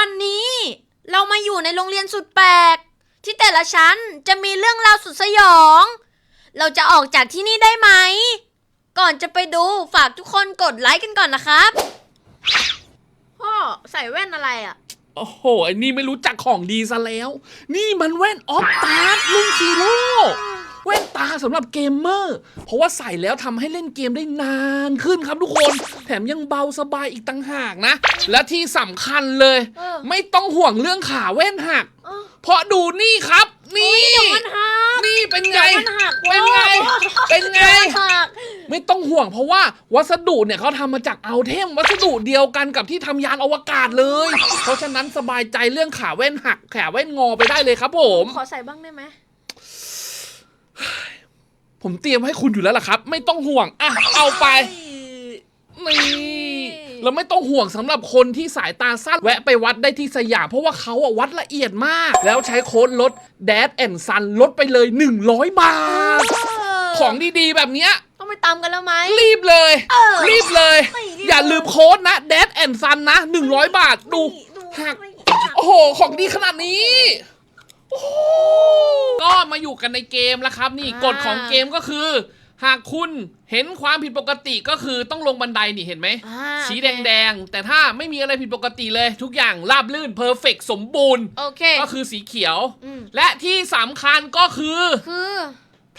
วันนี้เรามาอยู่ในโรงเรียนสุดแปลก ที่แต่ละชั้นจะมีเรื่องราวสุดสยอง เราจะออกจากที่นี่ได้ไหม ก่อนจะไปดูฝากทุกคนกดไลค์กันก่อนนะครับ พ่อใส่แว่นอะไรอะ โอ้โหไอ้นี่ไม่รู้จักของดีซะแล้ว นี่มันแว่นออฟตาร์ลุงซีโร่ แว่นตาสำหรับเกมเมอร์เพราะว่าใส่แล้วทำให้เล่นเกมได้นานขึ้นครับทุกคน แถมยังเบาสบายอีกต่างหากนะ และที่สำคัญเลย เออ ไม่ต้องห่วงเรื่องขาแว่นหักเออเพราะดูนี่ครับ นี่เดี๋ยวมันหักนี่เป็นไงเดี๋ยวมันหักเป็นไงเป็นไงเดี๋ยวมันหัก ไม่ต้องห่วงเพราะว่าวัสดุเนี่ยเขาทำมาจากเอาเทมวัสดุเดียวกันกับที่ทำยานอวกาศเลย เพราะฉะนั้นสบายใจเรื่องขาแว่นหักขาแว่นงอไปได้เลยครับผม ขอใส่บ้างได้ไหม ผมเตรียมให้คุณอยู่แล้วล่ะครับ ไม่ต้องห่วงอะเอาไปนี่แล้วไม่ต้องห่วงสำหรับคนที่สายตาสั้นแวะไปวัดได้ที่สยามเพราะว่าเขาอะวัดละเอียดมาก แล้วใช้โค้ดลด d a d and Sun ลดไปเลย 100 บาท ของดีๆ แบบเนี้ยต้องไปตามกันแล้วไหมรีบเลยเออรีบเลยไม่รีบอย่าลืมโค้ดนะ d a d and Sun นะ 100 บาทดูหักโอ้โห ของดีขนาดนี้โอ้โห ก็มาอยู่กันในเกมแล้วครับ นี่กฎของเกมก็คือ หากคุณเห็นความผิดปกติก็คือต้องลงบันไดนี่เห็นไหม อ่าสีแดงๆ แต่ถ้าไม่มีอะไรผิดปกติเลย ทุกอย่างราบลื่นเพอร์เฟกสมบูรณ์ โอเคก็คือสีเขียวอืมและที่สำคัญก็คือคือ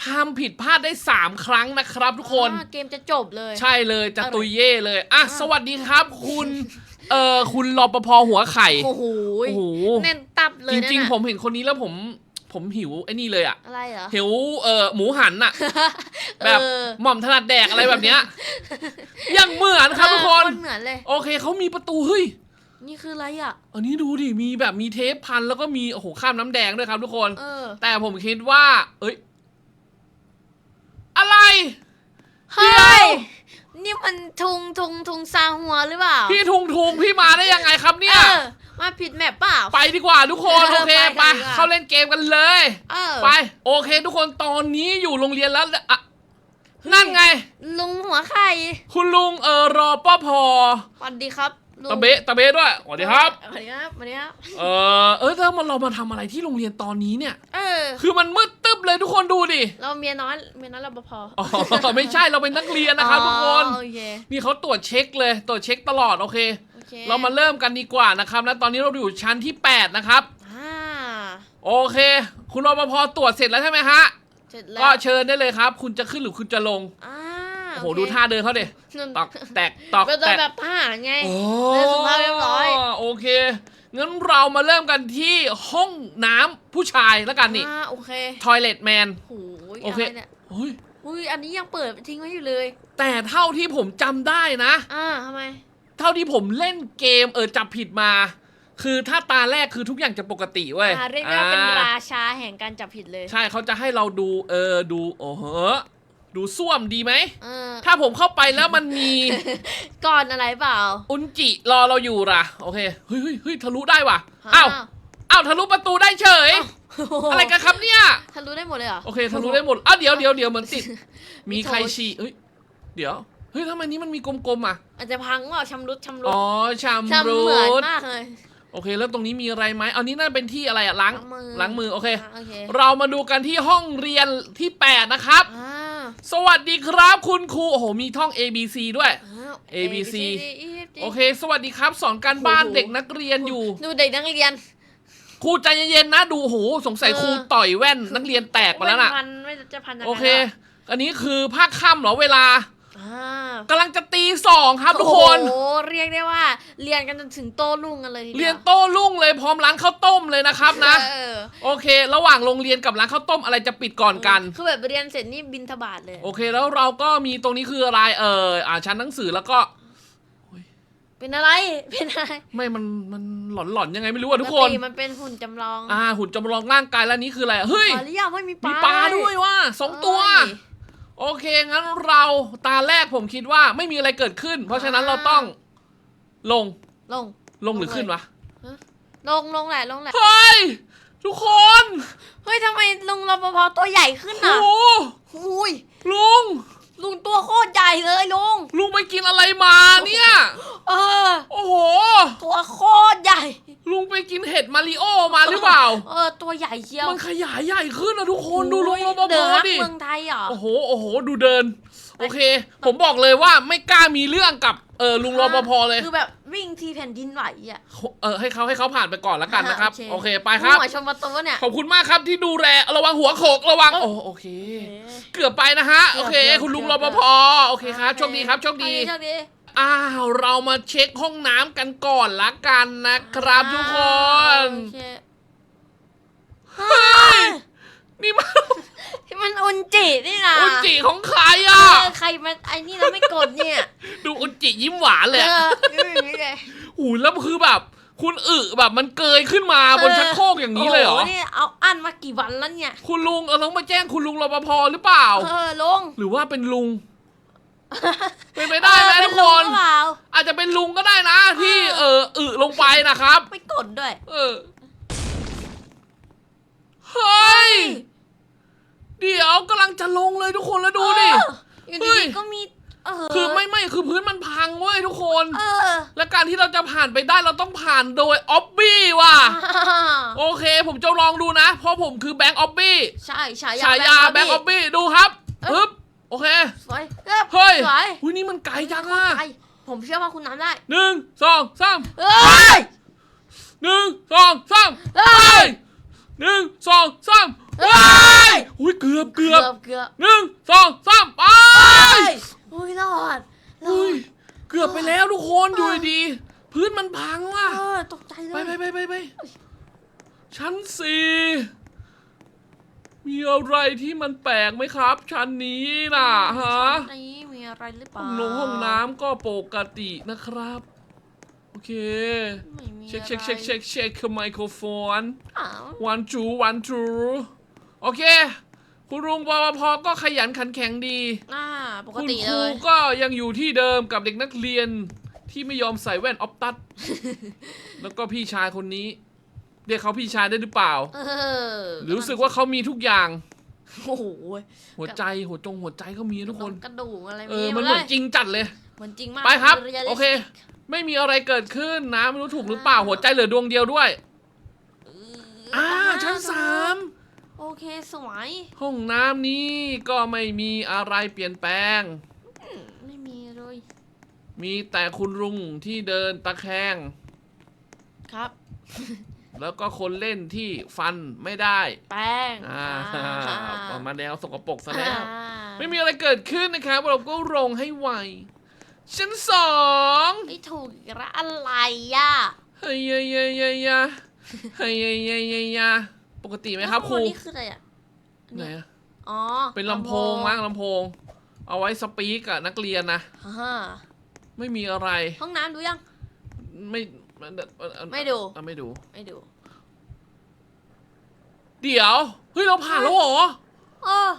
ทำผิดพลาดได้ 3 ครั้งนะครับทุกคน อ่าเกมจะจบเลย ใช่เลยจะตุยเย่เลย อะอ่าสวัสดีครับคุณ เอ่อคุณรปภหัวไข่โอ้โหโอ้โหแน่นตับเลยจนั่นริงน่ะๆผมเห็นคนนี้แล้วผมผมหิวไอ้นี่เลยอะอะไรเหรอหิวเอ่อหมูหันอะ แบบเออหม่อมถนัดแดกอะไรแบบเนี้ยยังเหมือนครับทุกคนเออเหมือนเลย โอเคเขามีประตูเฮ้ยนี่คืออะไรอะ อันนี้ดูดิ มีแบบมีเทปพันแล้วก็มีโอ้โหข้ามน้ำแดงด้วยครับทุกคนเออแต่ผมคิดว่า เอ้ย อะไร เฮ้ย นี่มันทุงทุงทุงซาหัวหรือเปล่าพี่ทุงทุงพี่มาได้ยังไงครับเนี่ยเออมาผิดแมปเปล่า ไปดีกว่าทุกคนเออโอเคไปไปดีกว่า เข้าเล่นเกมกันเลย เออไปโอเค ทุกคนตอนนี้อยู่โรงเรียนแล้วอะนั่นไง ลุงหัวไข่คุณลุงเออรอปภ สวัสดีครับลุง ตะเบะตะเบะด้วยสวัสดีครับ สวัสดีครับสวัสดีครับ เออเออแล้วมันเรามาทำอะไรที่โรงเรียนตอนนี้เนี่ย เออ คือมันมืดตึ๊บเลยทุกคนดูดิเราเมียน้อยเมียน้อยรปภอ๋อไม่ใช่เราเป็นนักเรียนนะครับทุกคนอ๋อโอเคนี่เขาตรวจเช็คเลยตรวจเช็คตลอดโอเค โอเคเรามาเริ่มกันดีกว่านะครับ และตอนนี้เราอยู่ชั้นที่ 8 นะครับ อ่าโอเค คุณรปภตรวจเสร็จแล้วใช่ไหมฮะ เสร็จแล้วก็เชิญได้เลยครับ คุณจะขึ้นหรือคุณจะลง อ่า โอ้โหเคดูท่าเดินเขาดินั่นตอกแตกตอกเป็นแตกแบบทหารไงโอ้เดินสุภาพเรียบร้อยโอเคงั้นเรามาเริ่มกันที่ห้องน้ำผู้ชายแล้วกันนี่อ่าโอเค Toilet Man โอ้ยโอเคอะไรเนี่ยเฮ้ยอุ้ยอันนี้ยังเปิดทิ้งไว้อยู่เลย แต่เท่าที่ผมจำได้นะ อ่าทำไม เท่าที่ผมเล่นเกมเออจับผิดมา คือถ้าตาแรกคือทุกอย่างจะปกติเว้ยอ่าเรียกได้ว่าเป็นอ่ราชาแห่งการจับผิดเลย ใช่เขาจะให้เราดูเออดูโอ้โห ดูส้วมดีไหม เออถ้าผมเข้าไปแล้วมันมี ก่อนอะไรเปล่าอุนจิรอเราอยู่ล่ะ โอเค เฮ้ยเฮ้ยเฮ้ยทะลุได้ว่ะอ้าวอ้าวทะลุประตูได้เฉย อะไรกันครับเนี่ย ทะลุได้หมดเลยเหรอโอเคทะลุได้หมดอ้าวเดี๋ยวเดี๋ยวเดี๋ยวเหมือนติด มีมีโทรใครฉี่เฮ้ย เดี๋ยว เฮ้ยทำไมนี้มันมีกลมๆอะ อาจจะพังว่าชำรุดชำรุดอ๋อชามชำรูเหมือนดมากเลย โอเค แล้วตรงนี้มีอะไรไหมเอานี้น่าเป็นที่อะไรอะล้างล้างมือล้างมือโอเคโอเคเรามาดูกันที่ห้องเรียนที่ 8 นะครับ อ่า สวัสดีครับคุณครูโอ้โหมีท่อง A B C ด้วย อ้าว A B C D E F G โอเค สวัสดีครับสอนการบ้านโอ้โห เด็กนักเรียนอยู่ ดูเด็กนักเรียน ครูใจเย็นๆนะดูโอ้โหสงสัยเออ ครูต่อยแว่นนักเรียนแตกไปแล้วน่ะ ไม่พันไม่จะพันยังไงโอเคแล้วอันนี้คือภาคค่ำเหรอเวลา อ่ากำลังจะตีสองครับทุกคน โอ้โหเรียกได้ว่า เรียนกันจนถึงโตรุ่งกันเลยทีดีวเรียนโต้รุ่งเลยพร้อมร้านข้าวต้มเลยนะครับนะ เออโอเค ระหว่างโรงเรียนกับร้านข้าวต้มอะไรจะปิดก่อนกัน คือแบบเรียนเสร็จนี่บินทบาทเลย โอเคแล้วเราก็มีตรงนี้คืออะไรเอออ่าชั้นหนังสือแล้วก็เป็นอะไร เป็นอะไรไม่มันมันหลอนๆยังไงไม่รู้อะทุกคนปติมันเป็นหุ่นจำลองอ่าหุ่นจำลองร่างกายแล้วนี้คืออะไรอะเฮ้ยขอหรือยังไม่มีปมีลาปลาด้วยว่ะสองตัว เอ้ย โอเคงั้นเราตาแรกผมคิดว่าไม่มีอะไรเกิดขึ้น เพราะฉะนั้นเราต้องลงลง ลงหรือขึ้นวะลงลงแหละลงแหละเฮ้ยทุกคน เฮ้ยทำไมลุงรปภตัวใหญ่ขึ้นโอ้อะโหหุยลุง ลุงตัวโคตรใหญ่เลยลุง ลุงไปกินอะไรมาเนี่ย เออ โอ้โห ตัวโคตรใหญ่ ลุงหรือเปล่า เออตัวใหญ่เชียวมันขยายใหญ่ขึ้นนะทุกคนดูลุงรปภเดินรักดิเมืองไทยเหรอโอ้โหโอ้โหดูเดิน โอเค ผมบอกเลยว่าไม่กล้ามีเรื่องกับเออลุงรปภเลยคือแบบวิ่งทีแผ่นดินไหวอะเออให้เขาให้เขาผ่านไปก่อนแล้วกันนะครับโอเคโอเคไปครับหัวชมประตูเนี่ยขอบคุณมากครับที่ดูแลระวังหัวโขกระวังโอ้โอเค เกือบไปนะฮะโอเคเกือบคุณลุงเกืรอบปภโอเคครับโชคดีครับโชคดีโชคดี อ้าวเรามาเช็คห้องน้ำกันก่อนละกันนะครับทุกคน โอเคเฮ้ยนี่มันที่มันอุนจินี่นะอุจจิของใครเออะ อใครมาไอ้นี่แล้วไม่กดเนี่ยดูอุจจิยิ้มหวานเลยเออะออย่างนี้เลย หูแล้วคือแบบ คุณอึแบบมันเกยขึ้นมาบนชักโครกอย่างนี้เลยเหรอ โโนี่เอาอั้นมากี่วันแล้วเนี่ย คุณลุงเอาต้องมาแจ้งคุณลุงรปภหรือเปล่า เออลง หรือว่าเป็นลุง เป็นไปได้ไหมเออทุกเป็คน ลุงหรือเปล่า อาจจะเป็นลุงก็ได้นะ ที่เอออึลงไปนะครับ ไม่กดด้วย เออ เฮ้ย เดี๋ยวกำลังจะลงเลยทุกคนแล้วดูดิ เอออยู่เฮ้ดีย ๆก็มี เออคือไม่ไม่คือพื้นมันพังเว้ยทุกคน เออและการที่เราจะผ่านไปได้เราต้องผ่านโดยออบบี้ว่ะอ่าโอเค ผมจะลองดูนะ เพราะผมคือแบงค์ออบบี้ใช่ฉายาฉายาแบงค์ออบบี้ดูครับปึ๊บ โอเค สวยเฮ้ยเฮ้ยสวยอุ้ยนี่มันไกลจังอะไปผมเชื่อว่าคุณน้ำได้หนึ่งสองสามเฮ้ยหนึ่งสองสามเฮ้ไปยหนึ่งสองสามเฮ้ไปยอุ้ยเกือบเกืเกืออบบเกือบหนึ่งสองสามไปอุ้ยรอดรออุ้ยดเกือบไปแล้วทุกคนอยู่ดีๆพื้นมันพังว่ะเออตกใจเลไปยไปไปไปไปชั้นสี่ มีอะไรที่มันแปลกไหมครับ ชั้นนี้น่ะฮะชั้นนี้มีอะไรหรือเปห้ล่าองนงห้องน้ำก็ปกตินะครับ โอเค ไม่มีเช็คเช็คเช็คเช็คเช็คไมโครโฟนอ้าววันจูวันจูโอเค คุณลุงปภพก็ขยันขันแข็งดี อ่าปกคุณติคเลรูย ก็ยังอยู่ที่เดิมกับเด็กนักเรียนที่ไม่ยอมใส่แว่นออฟตัด แล้วก็พี่ชายคนนี้ เรียกเขาพี่ชายได้หรือเปล่า เออหรือรู้สึกว่าเขามีทุกอย่าง โอ้โหหัวใจหัวจงหัวใจเขามีทุกคน กระดูกอะไรเออ มันเหมือนจริงจัดเลย เหมือนจริงมากไปครับรียลลิสติกโอเค ไม่มีอะไรเกิดขึ้นนะไม่รู้ถูกหรือเปล่าหัวใจเหลือดวงเดียวด้วยอ่าชั้นสามโอเคสวยห้องน้ำนี้ก็ไม่มีอะไรเปลี่ยนแปลงไม่มีเลยมีแต่คุณลุงที่เดินตะแคงครับ แล้วก็คนเล่นที่ฟันไม่ได้แป้งอ่าอ่าออกมาแนวสกปรกซะแล้วอ่าไม่มีอะไรเกิดขึ้นนะครับเราก็ลงให้ไว ชั้นสองไม่ถูกอีกแล้วอะไรอะเฮ้ยยยยยยเฮ้ยยยยยยปกติไหมครับครูแล้วข้างบนนี่คืออะไรอะไหนอะอ๋อ เป็นลำโพงมั้งลำโพง เอาไว้สปีกกับนักเรียนนะอ่าไม่มีอะไร ห้องน้ำดูยัง ไม่ ไม่ดู อะไม่ดู ไม่ดู เดี๋ยว เฮ้ย เราผ่านแล้วเหรอ เออ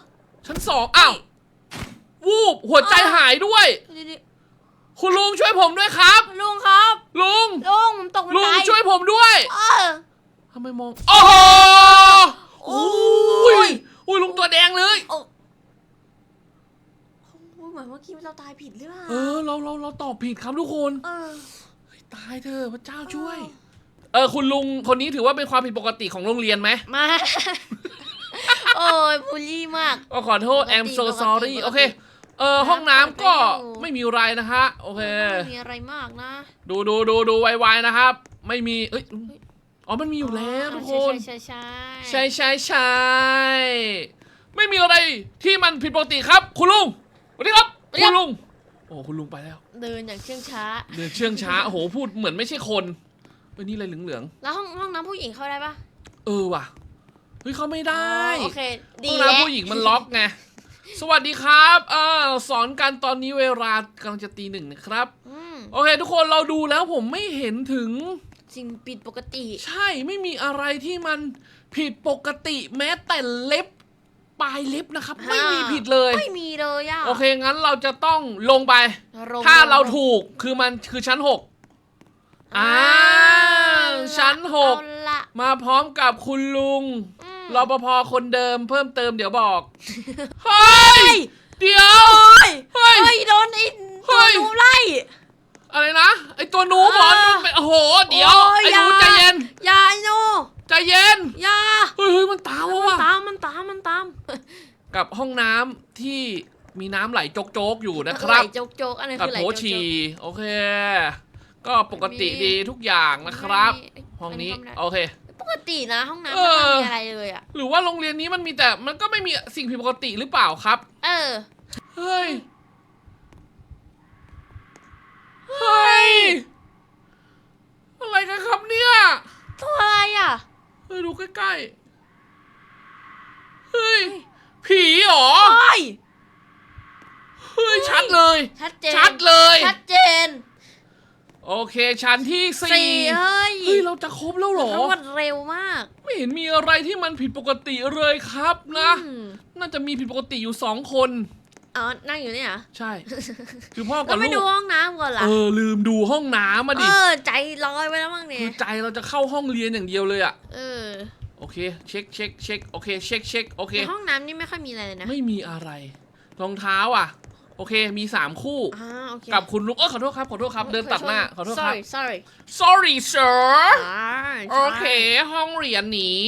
ชั้นสองอ้าว วูบ หัวใจอ้าวหายด้วยนี่นี่คุณลุงช่วยผมด้วยครับ ลุงครับ ลุง ลุงผมตกบันลุงไดช่วยผมด้วยเออ ทำไมมอง โอ้โหโอ้โอ้ยยอุ้ยลุงตัวแดงเลย โอ้โอ้ยเหมือนเมื่อกี้เราตายผิดหรือเปล่าเออ เราเราเราตอบผิดครับทุกคน เออเฮ้ย ตายเถอะพระเจ้าช่วย เออคุณลุงคนนี้ถือว่าเป็นความผิดปกติของโรงเรียนไหมมา โอ้ยบูลลี่มาก ก็ขอโทษปกติ I'm so ปกติ sorry ปกติโอเค เออห้องน้ำก็เปิดไปอยู่ไม่มีอะไรนะฮะ โอเค ไม่มีอะไรมากนะดูดูดูดูไวๆนะครับ ไม่มี เอ้ย อ๋อ มันมีอยู่แล้วทุกคน ใช่ใช่ใช่ใช่ใช่ไม่มีอะไรที่มันผิดปกติครับ คุณลุงสวัสดีครับ คุณลุง โอ้คุณลุงไปแล้ว เดินอย่างเชื่องช้า เดินเชื่องช้าโอ้โหพูดเหมือนไม่ใช่คนเอ้ยนี่อะไรเหลืองแล้วห้องห้องน้ำผู้หญิงเข้าได้ปะๆเออว่ะเฮ้ยเขาไม่ได้ อ๋อโอเค ดีห้องแล้ว น้ำผู้หญิงมันล็อกไง สวัสดีครับเออสอนกันตอนนี้เวลากำลังจะตีหนึ่งนะครับ อืมโอเค ทุกคนเราดูแล้วผมไม่เห็นถึง สิ่งผิดปกติ ใช่ไม่มีอะไรที่มันผิดปกติแม้แต่เล็บ ปลายเล็บนะครับ ไม่มีผิดเลย ไม่มีเลยอะโอเค งั้นเราจะต้องลงไป ลงถ้าเราลงถูกคือมันคือชั้นหกอ่าเอาละชั้นหกเอาละมาพร้อมกับคุณลุงอืมรปภคนเดิมเพิ่มเติมเดี๋ยวบอก เฮ้ย เดี๋ยว เฮ้ย เฮ้ย โดนไอ้เฮ้ตัวยหนูไล่ อะไรนะ ไอตัวหนูบอลอ่ามันเป็นโอ้โห เดี๋ยว โอ้ยไอหนูอย่า ใจเย็น อย่าไอ้หนูใจใจเย็น อย่าเฮ้ยเฮ้ยมันตามแล้วมันว่ะตามมันตามมันตามกับห้องน้ำที่มีน้ำไหลโจกๆอยู่นะคไหลรับ โจกโจกๆอันนี้กับคือไหลโถโจกฉี่โอเค ก็ปกติดีทุกอย่างนะครับ ห้องนี้โอเค ปกตินะ ห้องน้ำเอมันอ ไม่มีอะไรเลยอะ หรือว่าโรงเรียนนี้มันมีแต่มันก็ไม่มีสิ่งผิดปกติหรือเปล่าครับ เออ เฮ้ย เฮ้ย อะไรกันครับเนี่ยตัวอะไรอะ เฮ้ยดูใกล้ๆ เฮ้ย ผีเหรอ โอ้ย เฮ้ย ชัดเลย ชัดเจน ชัดเลย ชัดเจน โอเค ชั้นที่สี่สี่เฮ้ยเฮ้ย เราจะครบแล้วเหรอรวดเร็วมากไม่เห็นมีอะไรที่มันผิดปกติเลยครับนะ อืมน่าจะมีผิดปกติอยู่สองคน อ๋อ นั่งอยู่เนี่ยเหรอใช่ คือพ่อกัแล้บวไม่ลูดูกห้องน้ำก่อนล่ะเออลืมดูห้องน้ำมาเอดิอใจลอยไปแล้วมั้งเนี่คืยอใจเราจะเข้าห้องเรียนอย่างเดียวเลยอะเออโอเคเช็คเช็คเช็คโอเคเช็คเช็คโอเคในห้องน้ำนี่ไม่ค่อยมีอะไรเลยนะไม่มีอะไรรองเท้าอะ โอเคมีสามคู่ อ่าโอเคกับคุณลุกเออขอโทษครับขอโทษครับเดินตัดหน้าขอโทษครับ sorry sorry sorry sir อ่าโอเค ห้องเรียนนี้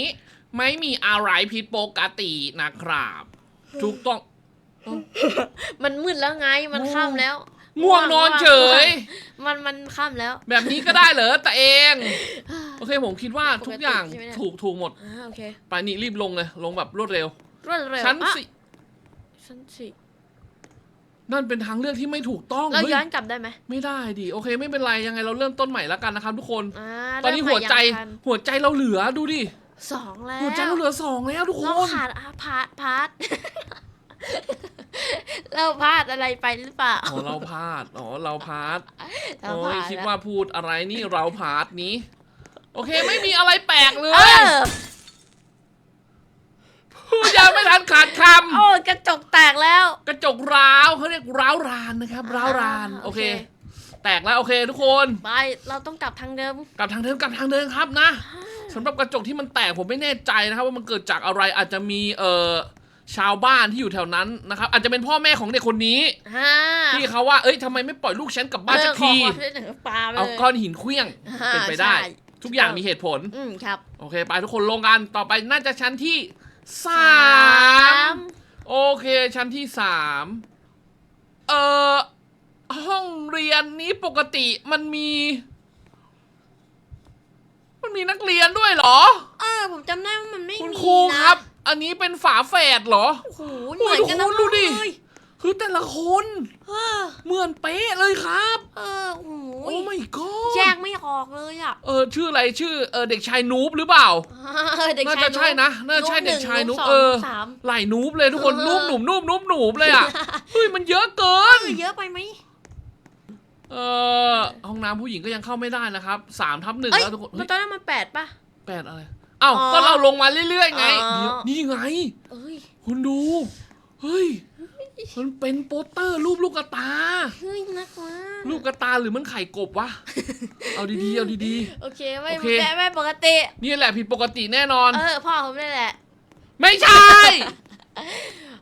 ไม่มีอะไรผิดปกตินะครับถูกต้อง มันมืดแล้วไงมันค่ำแล้ว ง่วงนอนเฉย มันมันค่ำแล้ว แบบนี้ก็ได้เหรอแต่เอง โอเคผมคิดว่าทุกอย่างปกติใช่ไหมเนี่ย ถูกถูกหมดอ่าโอเคไปนี่รีบลงเลย ลงแบบรวดเร็ว รวดเร็วชั้นอะสี่ชั้นสี่นั่นเป็นทางเลือกที่ไม่ถูกต้องเราเฮ้ยย้อนกลับได้ไหมไม่ได้ดิโอเค ไม่เป็นไรยังไงเราเริ่มต้นใหม่แล้วกันนะครับทุกคน อ่าตอนนี้เริ่มหัวใจม่ยังทันหัวใจเราเหลือดูดิสองแล้วหัวใจเราเหลือสองแล้วทุกคเราน ขาดอาพาร์ทพาร์ท เราพลาดอะไรไปหรือเปล่า อ๋อเราพลาดอ๋อเราพาร์ทเราโอ้พลายดคิดแล้วว่าพูดอะไรนี่เราพาร์ทนี้ โอเคไม่มีอะไรแปลกเลเอย อพูดยังไม่ทันขาดคโอ้ยกระจกแตกแล้วำกระจกร้าวเขาเรียกร้าวรานนะครับร้าวรานอ่าโอเคโอเค แตกแล้วโอเคทุกคน ไปเราต้องกลับทางเดิม กลับทางเดินกลับทางเดินครับนะสำหรับกระจกที่มันแตกผมไม่แน่ใจนะครับ ว่ามันเกิดจากอะไรอาจจะมีเอ่อ ชาวบ้านที่อยู่แถวนั้นนะครับอาจจะเป็นพ่อแม่ของเด็กคนนี้ ฮ่าที่เขาว่าเอ้ยทำไมไม่ปล่อยลูกฉันกลับบ้านสักที เออขอความช่วยเหลือปลาไปเอาเลยก้อนหินเคลี้ยงอ่าเป็นไปได้ ใช่ทุกอย่างมีเหตุผล อืมครับโอเค ไปทุกคนลงกันต่อไปน่าจะชั้นที่สามโอเค ชั้นที่สามเอ่อห้องเรียนนี้ปกติมันมี มันมีนักเรียนด้วยเหรอ เออผมจำได้ว่ามันไม่คุณมีครูนะ ครับ อันนี้เป็นฝาแฝดเหรอ โอ้โหเหมือนกันนะโอ้ยดูดิ เลยคือแต่ละคนเออเหมือนเป๊ะเลยครับ เออโอ้โหโอ้ my god แยกไม่ออกเลยอะเออชื่ออะไรชื่อเออเด็กชายนูบหรือเปล่า เออเด็กน่าชายจะใช่นะน่าจะใช่เด็กชายนุ๊กเออสาม ไหลนูบเลยทุกคนเออ นูบหนุ่มนูบนูบหนูบเลยอะเฮ้ยมันเยอะเกิน เออเยอะไปไหม เออห้องน้ำผู้หญิงก็ยังเข้าไม่ได้นะครับสามทับหนึ่งเอ้ย แล้วทุกคนมันเฮ้ยตอนนั้นมันแปดป่ะแปดอะไรเอ้าอ๋อ ก็เราลงมาเรื่อยๆไงอ๋อเดี๋ยวนี่ไง เอ้ยคุณดู เฮ้ย มันเป็นโปสเตอร์รูปลูกกระตา เฮ้ยน่ากลัวลูกกระตาหรือมันไข่กบวะ เอาดีๆ เอาดี โอเคไม่โอเค ไม่ไม่ปกติ ๆ นี่แหละผิดปกติแน่นอน เออพ่อผมได้แหละไม่ใช่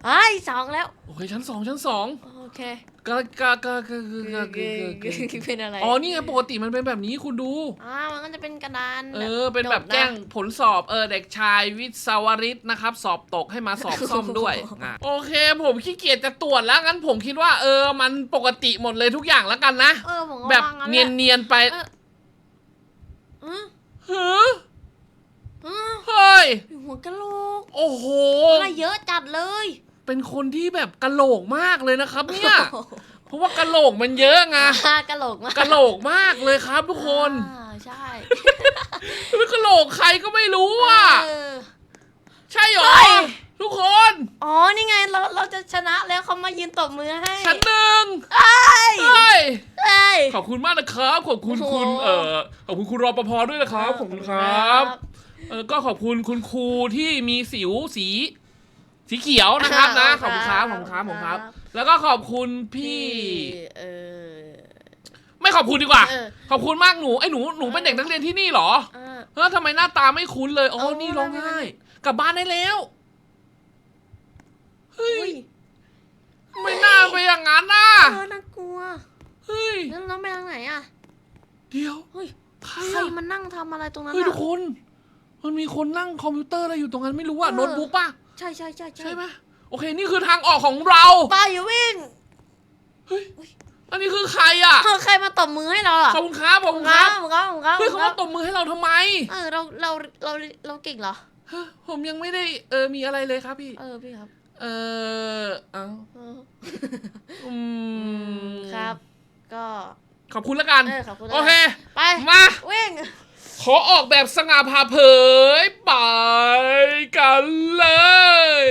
เฮ้ยสองแล้ว โอเคชั้นสองชั้นสอง โอเคกะกะกะกะกะกะกะกะกะเป็นอะไรอ๋อนี่ไงปกติมันเป็นแบบนี้คุณดูอ่ามันก็จะเป็นกระดานเออเป็นแบบจดนะแจ้งผลสอบเออเด็กชายวิศวริศนะครับ สอบตกให้มาสอบซ่อมด้วยอะโอเค ผมขี้เกียจจะตรวจแล้วงั้นผมคิดว่า เออ มันปกติหมดเลยทุกอย่างแล้วกันนะเออผมก็แบบว่างั้นเนียนแหละเนียนๆไปเอออืมเฮ้ออืมเฮ้ยหัวกะโหลกโอ้โหอะไรเยอะจัดเลย เป็นคนที่แบบกะโหลกมากเลยนะครับเนี่ยเพราะว่ากะโหลกมันเยอะไงอ่ากะโหลกมากกะโหลกมากเลยครับทุกคนอ่าใช่แล้วกะโหลกใครก็ไม่รู้อะเออ ใช่เหรอเฮ้ย ทุกคนอ๋อ นี่ไงเราเราจะชนะแล้วเขามายืนตบมือให้ชั้นหนึ่งเอ้ยเฮ้ย เอ้ย ขอบคุณมากนะครับ ขอบคุณโอ้โห คุณเอ่อขอบคุณคุณรอปภด้วยนะครับขอบคุณครับเออก็ขอบคุณคุณครูที่มีสิวสี สีเขียวนะครับนะขอบคุณครับขอบคุณครับขอบคุณครับ แล้วก็ขอบคุณพี่ เออ ไม่ขอบคุณดีกว่า เออ ขอบคุณมากหนูไอ้หนูหนูเป็นเด็กนักเรียนที่นี่เหรออ่าเฮ้ยทำไมหน้าตาไม่คุ้นเลยอ๋อเออนี่ร้องไห้กลับบ้านได้แล้วเฮ้อุ้ยยไม่น่าไปอย่างนั้นน่ะเออน่ากลัว เฮ้ยแล้วเราไปทางไหนอะเดี๋ยวเฮ้ยใครใครอะมานั่งทำอะไรตรงนั้นเฮ้ยทุกอะคนเมันมีคนนั่งคอมพิวเตอร์อะไรอยู่ตรงนั้นไม่รู้อะเออ โน้ตบุ๊กป่ะ ใช่ใช่ใช่ใช่ไหมโอเคนี่คือทางออกของเราไปอย่าวิ่งเฮ้ยอันนี้คือใครอะเออใครมาตบมือให้เราอะขอบคุณครับขอบคุณคครัรับบครับครับเฮ้ยเขามาตบมือให้เราทำไม เออเราเราเราเราเก่งเหรอฮะผมยังไม่ได้เออมีอะไรเลยครับพี่ เออพี่ครับ เออเอาเอออืมครับ ก็ขอบคุณแล้วกันเออขอบคุณโอเค ไป มา วิ่ง ขอออกแบบสง่าผ่าเผย ไปกันเลย